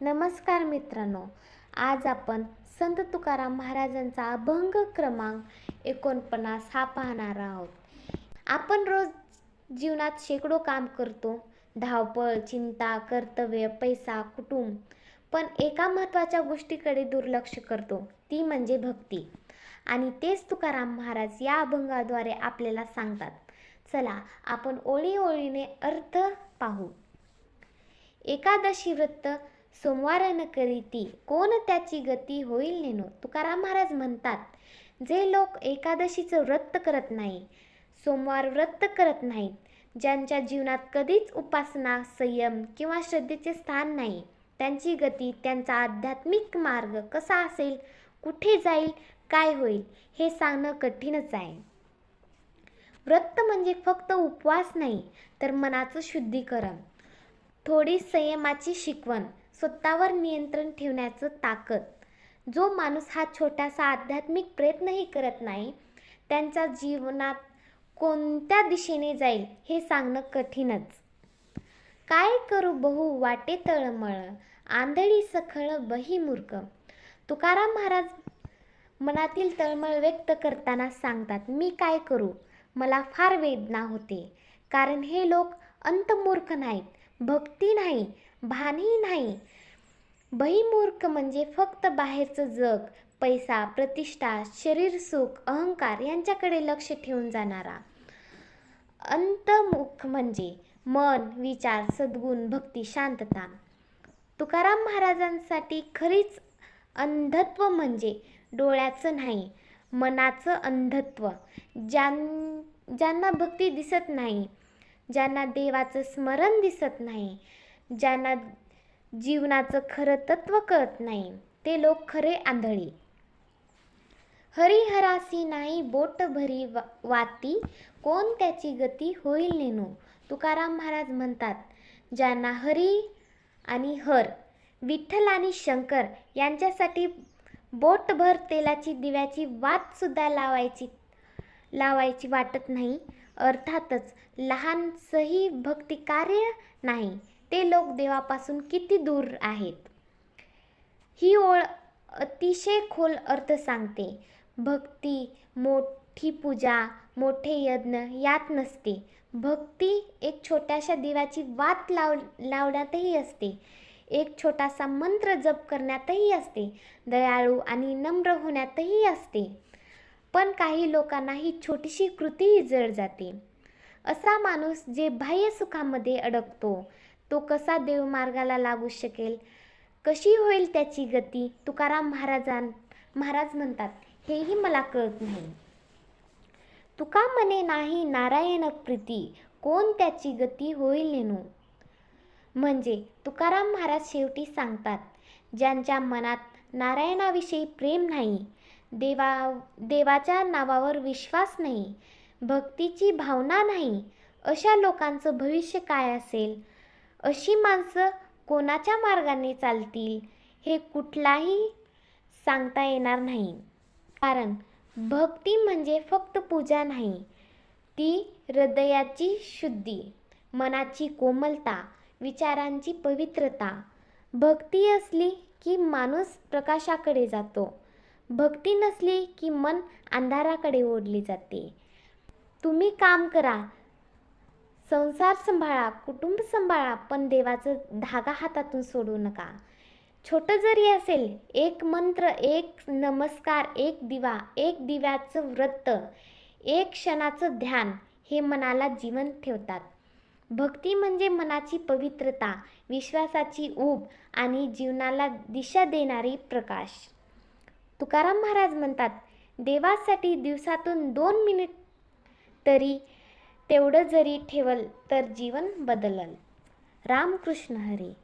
नमस्कार मित्रांनो आज आपण संत तुकाराम महाराजांचा अभंग क्रमांक एकोणपन्नास हा पाहणार आहोत. आपण रोज जीवनात शेकडो काम करतो. धावपळ चिंता कर्तव्य पैसा कुटुंब पण एका महत्त्वाच्या गोष्टीकडे दुर्लक्ष करतो ती म्हणजे भक्ती. आणि तेच तुकाराम महाराज या अभंगाद्वारे आपल्याला सांगतात. चला आपण ओळी ओळीने अर्थ पाहू. एकादशी व्रत सोमवारन करीती. कोण त्याची गती होईल नेनो? तुकाराम महाराज म्हणतात जे लोक एकादशीचं व्रत करत नाही सोमवार व्रत करत नाहीत ज्यांच्या जीवनात कधीच उपासना संयम किंवा श्रद्धेचे स्थान नाही त्यांची गती त्यांचा आध्यात्मिक मार्ग कसा असेल कुठे जाईल काय होईल हे सांगणं कठीणच आहे. व्रत म्हणजे फक्त उपवास नाही तर मनाचं शुद्धीकरण थोडी संयमाची शिकवण स्वतःवर नियंत्रण ठेवण्याचं ताकद. जो माणूस हा छोटासा आध्यात्मिक प्रयत्नही करत नाही त्यांच्या जीवनात कोणत्या दिशेने जाईल हे सांगणं कठीणच. काय करू बहु वाटे तळमळ आंधळी सखळ बहिमूर्ख तुकाराम महाराज मनातील तळमळ व्यक्त करताना सांगतात मी काय करू? मला फार वेदना होते. कारण हे लोक अंतमूर्ख नाहीत भक्ती नाही भानही नाही. बहिमूर्ख म्हणजे फक्त बाहेरचं जग पैसा प्रतिष्ठा शरीर सुख अहंकार यांच्याकडे लक्ष ठेवून जाणारा. अंतमुख म्हणजे मन विचार सद्गुण भक्ती शांतता. तुकाराम महाराजांसाठी खरीच अंधत्व म्हणजे डोळ्याचं नाही मनाचं अंधत्व. ज्यां ज्यांना भक्ती दिसत नाही ज्यांना देवाचं स्मरण दिसत नाही ज्यांना जीवनाचं खरं तत्व कळत नाही ते लोक खरे आंधळी. हरिहरासी नाही बोट भरी वा वाती कोण त्याची गती होईल नेणू? तुकाराम महाराज म्हणतात ज्यांना हरी आणि हर विठ्ठल आणि शंकर यांच्यासाठी बोटभर तेलाची दिव्याची वातसुद्धा लावायची लावायची वाटत नाही. अर्थातच लहानसही भक्तिकार्य नाही. ते लोक देवापासून किती दूर आहेत? ही ओळ अतिशय खोल अर्थ सांगते. भक्ती मोठी पूजा मोठे यज्ञ यात नसते. भक्ती एक छोट्याशा दिव्याची वात लाव लावण्यातही असते. एक छोटासा मंत्र जप करण्यातही असते. दयाळू आणि नम्र होण्यातही असते. पण काही लोकांना ही छोटीशी कृतीही जड जाते. असा माणूस जे बाह्य सुखामध्ये अडकतो तो कसा देवमार्गाला लागू शकेल? कशी होईल त्याची गती? तुकाराम महाराजां महाराज म्हणतात हेही मला कळत नाही. तुका म्हणे नाही नारायण प्रीती कोण त्याची गती होईल नेनू? म्हणजे तुकाराम महाराज शेवटी सांगतात ज्यांच्या मनात नारायणाविषयी प्रेम नाही देवा देवाच्या नावावर विश्वास नाही भक्तीची भावना नाही अशा लोकांचं भविष्य काय असेल? अशी माणसं कोणाच्या मार्गाने चालतील हे कुठलाही सांगता येणार नाही. कारण भक्ती म्हणजे फक्त पूजा नाही ती हृदयाची शुद्धी मनाची कोमलता विचारांची पवित्रता. भक्ती असली की माणूस प्रकाशाकडे जातो. भक्ती नसली की मन अंधाराकडे ओढली जाते. तुम्ही काम करा संसार सांभाळा कुटुंब सांभाळा पण देवाचं धागा हातातून सोडू नका. छोटं जरी असेल एक मंत्र एक नमस्कार एक दिवा एक दिव्याचं व्रत एक क्षणाचं ध्यान हे मनाला जिवंत ठेवतात. भक्ती म्हणजे मनाची पवित्रता विश्वासाची ऊब आणि जीवनाला दिशा देणारी प्रकाश. तुकाराम महाराज म्हणतात देवासाठी दिवसातून दोन मिनिट तरी तेवढं जरी ठेवल तर जीवन बदलल. रामकृष्ण हरी.